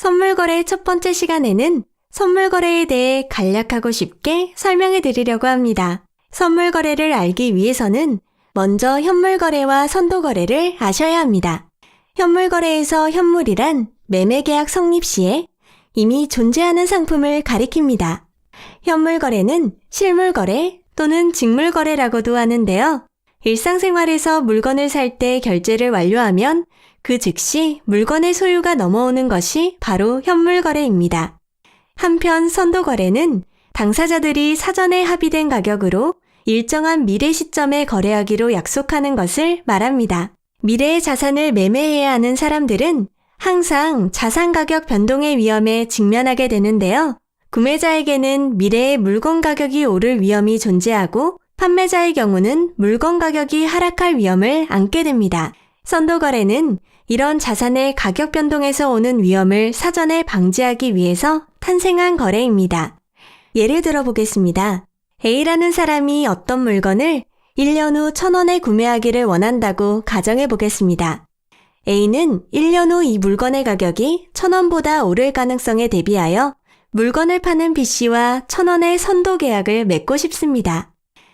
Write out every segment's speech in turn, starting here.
선물 거래 첫 번째 시간에는 선물 거래에 대해 간략하고 쉽게 설명해 드리려고 합니다. 선물 거래를 알기 위해서는 먼저 현물 거래와 선도 거래를 아셔야 합니다. 현물 거래에서 현물이란 매매 계약 성립 시에 이미 존재하는 상품을 가리킵니다. 현물 거래는 실물 거래 또는 직물 거래라고도 하는데요. 일상생활에서 물건을 살 때 결제를 완료하면 그 즉시 물건의 소유가 넘어오는 것이 바로 현물 거래입니다. 한편 선도 거래는 당사자들이 사전에 합의된 가격으로 일정한 미래 시점에 거래하기로 약속하는 것을 말합니다. 미래의 자산을 매매해야 하는 사람들은 항상 자산 가격 변동의 위험에 직면하게 되는데요. 구매자에게는 미래의 물건 가격이 오를 위험이 존재하고 판매자의 경우는 물건 가격이 하락할 위험을 안게 됩니다. 선도 거래는 이런 자산의 가격 변동에서 오는 위험을 사전에 방지하기 위해서 탄생한 거래입니다. 예를 들어 보겠습니다. A라는 사람이 어떤 물건을 1년 후 1000원에 구매하기를 원한다고 가정해 보겠습니다. A는 1년 후 이 물건의 가격이 1000원보다 오를 가능성에 대비하여 물건을 파는 B씨와 1000원의 선도 계약을 맺고 싶습니다.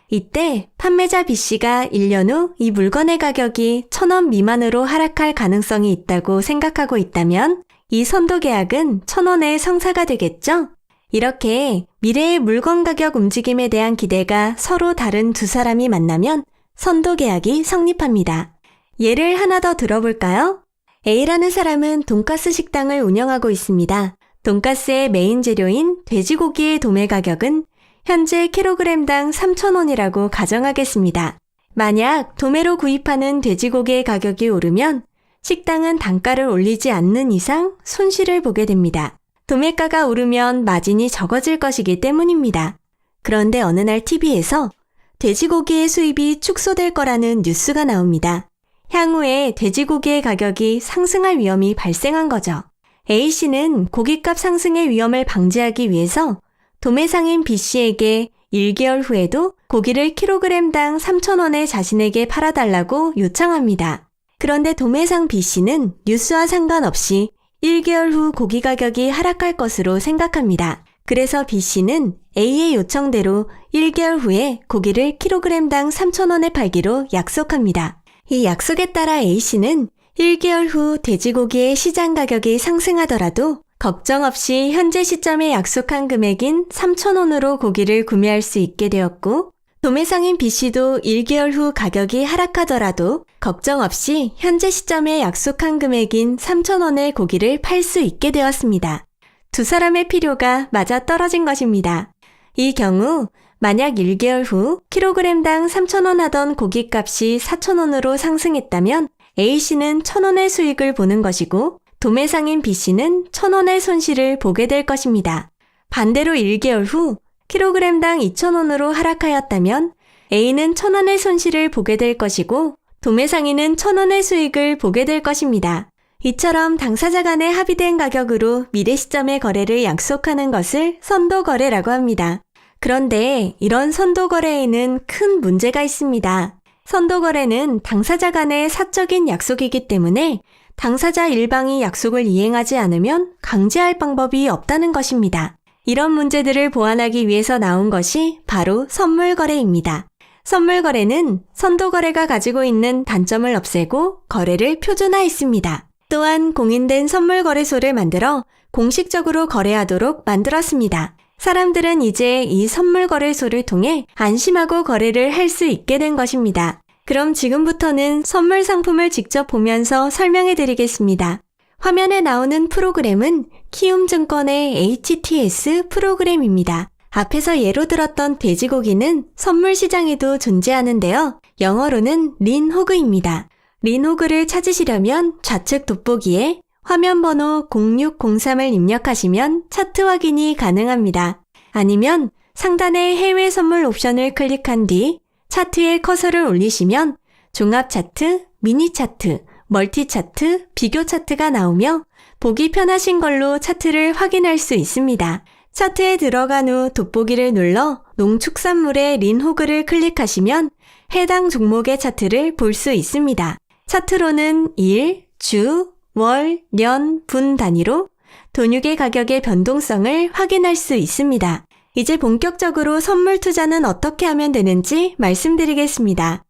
이때 판매자 B씨가 1년 후 이 물건의 가격이 1000원 미만으로 하락할 가능성이 있다고 생각하고 있다면 이 선도 계약은 1000원의 성사가 되겠죠? 이렇게 미래의 물건 가격 움직임에 대한 기대가 서로 다른 두 사람이 만나면 선도 계약이 성립합니다. 예를 하나 더 들어볼까요? A라는 사람은 돈가스 식당을 운영하고 있습니다. 돈가스의 메인 재료인 돼지고기의 도매 가격은 현재 킬로그램당 3,000원이라고 가정하겠습니다. 만약 도매로 구입하는 돼지고기의 가격이 오르면 식당은 단가를 올리지 않는 이상 손실을 보게 됩니다. 도매가가 오르면 마진이 적어질 것이기 때문입니다. 그런데 어느 날 TV에서 돼지고기의 수입이 축소될 거라는 뉴스가 나옵니다. 향후에 돼지고기의 가격이 상승할 위험이 발생한 거죠. A씨는 고깃값 상승의 위험을 방지하기 위해서 도매상인 B씨에게 1개월 후에도 고기를 킬로그램당 3,000원에 자신에게 팔아달라고 요청합니다. 그런데 도매상 B씨는 뉴스와 상관없이 1개월 후 고기 가격이 하락할 것으로 생각합니다. 그래서 B씨는 A의 요청대로 1개월 후에 고기를 킬로그램당 3,000원에 팔기로 약속합니다. 이 약속에 따라 A씨는 1개월 후 돼지고기의 시장 가격이 상승하더라도 걱정 없이 현재 시점에 약속한 금액인 3,000원으로 고기를 구매할 수 있게 되었고, 도매상인 B씨도 1개월 후 가격이 하락하더라도 걱정 없이 현재 시점에 약속한 금액인 3,000원의 고기를 팔 수 있게 되었습니다. 두 사람의 필요가 맞아 떨어진 것입니다. 이 경우 만약 1개월 후 킬로그램당 3,000원 하던 고깃값이 4,000원으로 상승했다면 A씨는 1,000원의 수익을 보는 것이고 도매상인 B씨는 1,000원의 손실을 보게 될 것입니다. 반대로 1개월 후 킬로그램당 2,000원으로 하락하였다면 A는 1,000원의 손실을 보게 될 것이고 도매상인은 1,000원의 수익을 보게 될 것입니다. 이처럼 당사자 간에 합의된 가격으로 미래 시점의 거래를 약속하는 것을 선도 거래라고 합니다. 그런데 이런 선도 거래에는 큰 문제가 있습니다. 선도 거래는 당사자 간의 사적인 약속이기 때문에 당사자 일방이 약속을 이행하지 않으면 강제할 방법이 없다는 것입니다. 이런 문제들을 보완하기 위해서 나온 것이 바로 선물 거래입니다. 선물 거래는 선도 거래가 가지고 있는 단점을 없애고 거래를 표준화했습니다. 또한 공인된 선물 거래소를 만들어 공식적으로 거래하도록 만들었습니다. 사람들은 이제 이 선물 거래소를 통해 안심하고 거래를 할 수 있게 된 것입니다. 그럼 지금부터는 선물 상품을 직접 보면서 설명해 드리겠습니다. 화면에 나오는 프로그램은 키움증권의 HTS 프로그램입니다. 앞에서 예로 들었던 돼지고기는 선물 시장에도 존재하는데요. 영어로는 린호그입니다. 린호그를 찾으시려면 좌측 돋보기에 화면 번호 0603을 입력하시면 차트 확인이 가능합니다. 아니면 상단의 해외 선물 옵션을 클릭한 뒤 차트에 커서를 올리시면 종합 차트, 미니 차트, 멀티 차트, 비교 차트가 나오며 보기 편하신 걸로 차트를 확인할 수 있습니다. 차트에 들어간 후 돋보기를 눌러 농축산물의 린호그를 클릭하시면 해당 종목의 차트를 볼 수 있습니다. 차트로는 일, 주, 월, 년, 분 단위로 돈육의 가격의 변동성을 확인할 수 있습니다. 이제 본격적으로 선물 투자는 어떻게 하면 되는지 말씀드리겠습니다.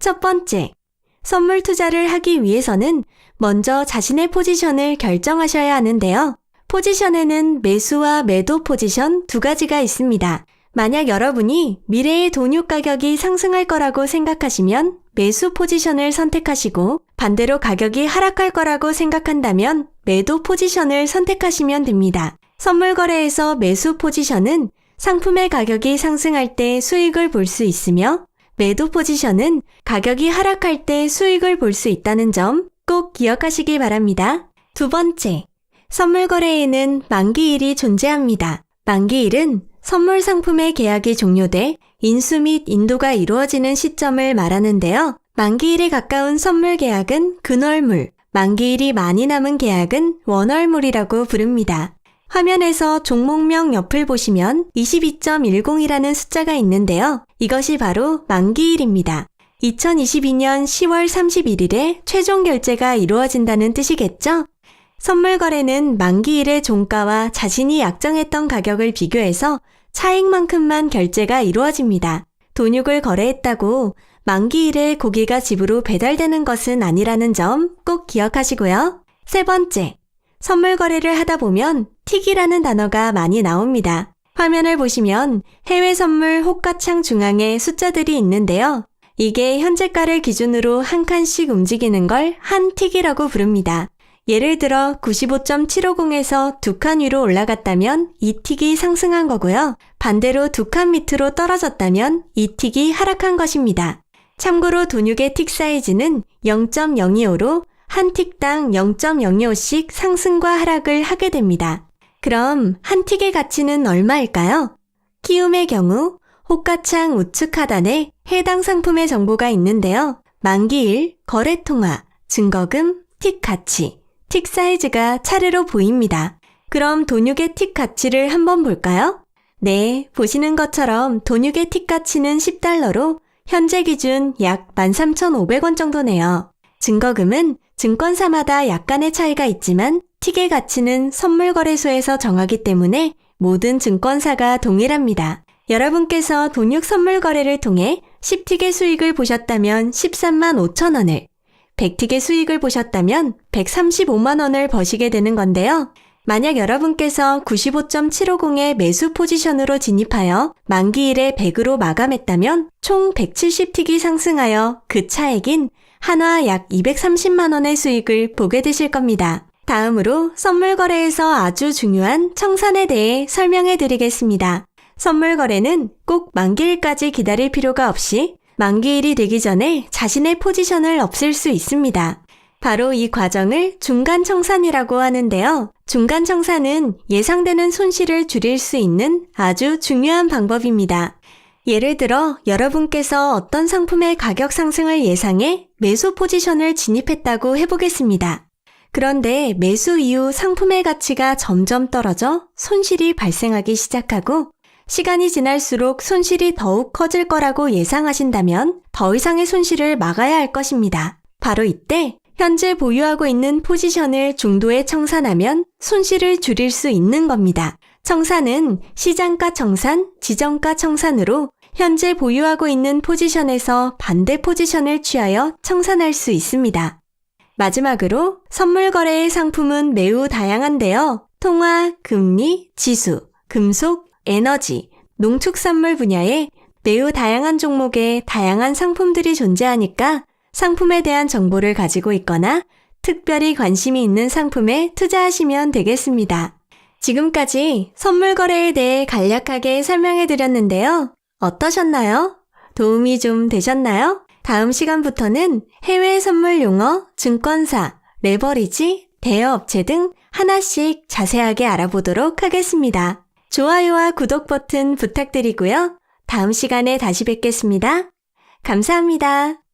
첫 번째, 선물 투자를 하기 위해서는 먼저 자신의 포지션을 결정하셔야 하는데요. 포지션에는 매수와 매도 포지션 두 가지가 있습니다. 만약 여러분이 미래의 돈육 가격이 상승할 거라고 생각하시면 매수 포지션을 선택하시고 반대로 가격이 하락할 거라고 생각한다면 매도 포지션을 선택하시면 됩니다. 선물 거래에서 매수 포지션은 상품의 가격이 상승할 때 수익을 볼 수 있으며 매도 포지션은 가격이 하락할 때 수익을 볼 수 있다는 점 꼭 기억하시기 바랍니다. 두 번째, 선물 거래에는 만기일이 존재합니다. 만기일은 선물 상품의 계약이 종료돼 인수 및 인도가 이루어지는 시점을 말하는데요. 만기일에 가까운 선물 계약은 근월물, 만기일이 많이 남은 계약은 원월물이라고 부릅니다. 화면에서 종목명 옆을 보시면 22.10이라는 숫자가 있는데요. 이것이 바로 만기일입니다. 2022년 10월 31일에 최종 결제가 이루어진다는 뜻이겠죠? 선물 거래는 만기일의 종가와 자신이 약정했던 가격을 비교해서 차익만큼만 결제가 이루어집니다. 돈육을 거래했다고 만기일에 고기가 집으로 배달되는 것은 아니라는 점 꼭 기억하시고요. 세 번째, 선물 거래를 하다 보면 틱이라는 단어가 많이 나옵니다. 화면을 보시면 해외 선물 호가창 중앙에 숫자들이 있는데요. 이게 현재가를 기준으로 한 칸씩 움직이는 걸 한 틱이라고 부릅니다. 예를 들어 95.750에서 두 칸 위로 올라갔다면 이 틱이 상승한 거고요. 반대로 두 칸 밑으로 떨어졌다면 이 틱이 하락한 것입니다. 참고로 돈육의 틱 사이즈는 0.025로 한 틱당 0.025씩 상승과 하락을 하게 됩니다. 그럼 한 틱의 가치는 얼마일까요? 키움의 경우 호가창 우측 하단에 해당 상품의 정보가 있는데요. 만기일, 거래통화, 증거금, 틱 가치, 틱 사이즈가 차례로 보입니다. 그럼 돈육의 틱 가치를 한번 볼까요? 네, 보시는 것처럼 돈육의 틱 가치는 10달러로 현재 기준 약 13,500원 정도네요. 증거금은 증권사마다 약간의 차이가 있지만 틱의 가치는 선물 거래소에서 정하기 때문에 모든 증권사가 동일합니다. 여러분께서 돈육 선물 거래를 통해 10틱의 수익을 보셨다면 13만 5천 원을, 100틱의 수익을 보셨다면 135만 원을 버시게 되는 건데요. 만약 여러분께서 95.750의 매수 포지션으로 진입하여 만기일에 100으로 마감했다면 총 170틱이 상승하여 그 차액인 한화 약 230만 원의 수익을 보게 되실 겁니다. 다음으로 선물 거래에서 아주 중요한 청산에 대해 설명해 드리겠습니다. 선물 거래는 꼭 만기일까지 기다릴 필요가 없이 만기일이 되기 전에 자신의 포지션을 없앨 수 있습니다. 바로 이 과정을 중간 청산이라고 하는데요. 중간 청산은 예상되는 손실을 줄일 수 있는 아주 중요한 방법입니다. 예를 들어 여러분께서 어떤 상품의 가격 상승을 예상해 매수 포지션을 진입했다고 해보겠습니다. 그런데 매수 이후 상품의 가치가 점점 떨어져 손실이 발생하기 시작하고 시간이 지날수록 손실이 더욱 커질 거라고 예상하신다면 더 이상의 손실을 막아야 할 것입니다. 바로 이때 현재 보유하고 있는 포지션을 중도에 청산하면 손실을 줄일 수 있는 겁니다. 청산은 시장가 청산, 지정가 청산으로 현재 보유하고 있는 포지션에서 반대 포지션을 취하여 청산할 수 있습니다. 마지막으로 선물 거래의 상품은 매우 다양한데요. 통화, 금리, 지수, 금속, 에너지, 농축산물 분야에 매우 다양한 종목의 다양한 상품들이 존재하니까 상품에 대한 정보를 가지고 있거나 특별히 관심이 있는 상품에 투자하시면 되겠습니다. 지금까지 선물 거래에 대해 간략하게 설명해 드렸는데요. 어떠셨나요? 도움이 좀 되셨나요? 다음 시간부터는 해외 선물 용어, 증권사, 레버리지, 대여업체 등 하나씩 자세하게 알아보도록 하겠습니다. 좋아요와 구독 버튼 부탁드리고요. 다음 시간에 다시 뵙겠습니다. 감사합니다.